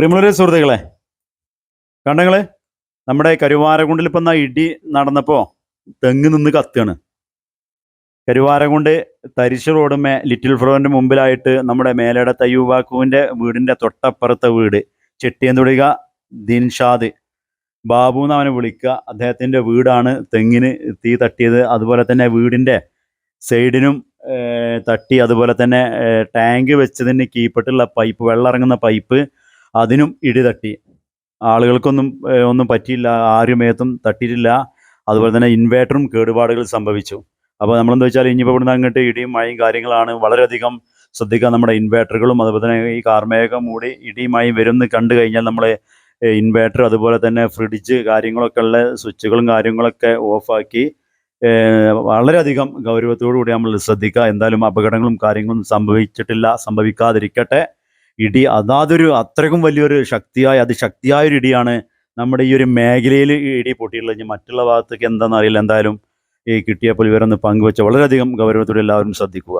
പ്രിയമുള്ളവരെ സുഹൃത്തുക്കളെ കണ്ടങ്ങളെ നമ്മുടെ കരുവാരകുണ്ടിൽ ഇപ്പം എന്നാ ഇടി നടന്നപ്പോൾ തെങ്ങ് നിന്ന് കത്തുകയാണ് കരുവാരകുണ്ട് തരിശ് റോഡുമേ ലിറ്റിൽ ഫ്ലോറിന്റെ മുമ്പിലായിട്ട് നമ്മുടെ മേലയുടെ തയ്യൂബാക്കുവിന്റെ വീടിന്റെ തൊട്ടപ്പുറത്തെ വീട് ചെട്ടിയന്തുടിക ദിൻഷാദ്. ബാബു എന്ന് അവനെ വിളിക്കുക. അദ്ദേഹത്തിന്റെ വീടാണ് തെങ്ങിന് തീ തട്ടിയത്. അതുപോലെ തന്നെ വീടിന്റെ സൈഡിനും തട്ടി അതുപോലെ തന്നെ ടാങ്ക് വെച്ചതിന് കീപ്പെട്ടുള്ള പൈപ്പ് വെള്ളം ഇറങ്ങുന്ന പൈപ്പ് അതിനും ഇടി തട്ടി. ആളുകൾക്കൊന്നും ഒന്നും പറ്റിയില്ല ആരും മേത്തും തട്ടിയിട്ടില്ല. അതുപോലെ തന്നെ ഇൻവേർട്ടറും കേടുപാടുകൾ സംഭവിച്ചു. അപ്പോൾ നമ്മളെന്താ വെച്ചാൽ ഇനിയിപ്പോൾ ഇവിടുന്ന് അങ്ങോട്ട് ഇടിയും മഴയും കാര്യങ്ങളാണ് വളരെയധികം ശ്രദ്ധിക്കുക നമ്മുടെ ഇൻവേർട്ടറുകളും അതുപോലെ തന്നെ ഈ കാർമേഘം മൂടി ഇടിയും മഴയും വരും എന്ന് കണ്ടു കഴിഞ്ഞാൽ നമ്മൾ ഇൻവേർട്ടർ അതുപോലെ തന്നെ ഫ്രിഡ്ജ് കാര്യങ്ങളൊക്കെ ഉള്ള സ്വിച്ചുകളും കാര്യങ്ങളൊക്കെ ഓഫാക്കി വളരെയധികം ഗൗരവത്തോടു കൂടി നമ്മൾ ശ്രദ്ധിക്കുക. എന്തായാലും അപകടങ്ങളും കാര്യങ്ങളും സംഭവിച്ചിട്ടില്ല സംഭവിക്കാതിരിക്കട്ടെ. ഇടി അതാതൊരു അത്രയ്ക്കും വലിയൊരു ശക്തിയായ അതിശക്തിയായ ഒരു ഇടിയാണ് നമ്മുടെ ഈ ഒരു മേഖലയിൽ ഇടി പൊട്ടിയിട്ടുള്ളത്. മറ്റുള്ള ഭാഗത്തേക്ക് എന്താണെന്ന് അറിയില്ല. എന്തായാലും ഈ കിട്ടിയപ്പോൾ ഇവരൊന്ന് പങ്കുവെച്ച വളരെയധികം ഗൗരവത്തോടെ എല്ലാവരും ശ്രദ്ധിക്കുക.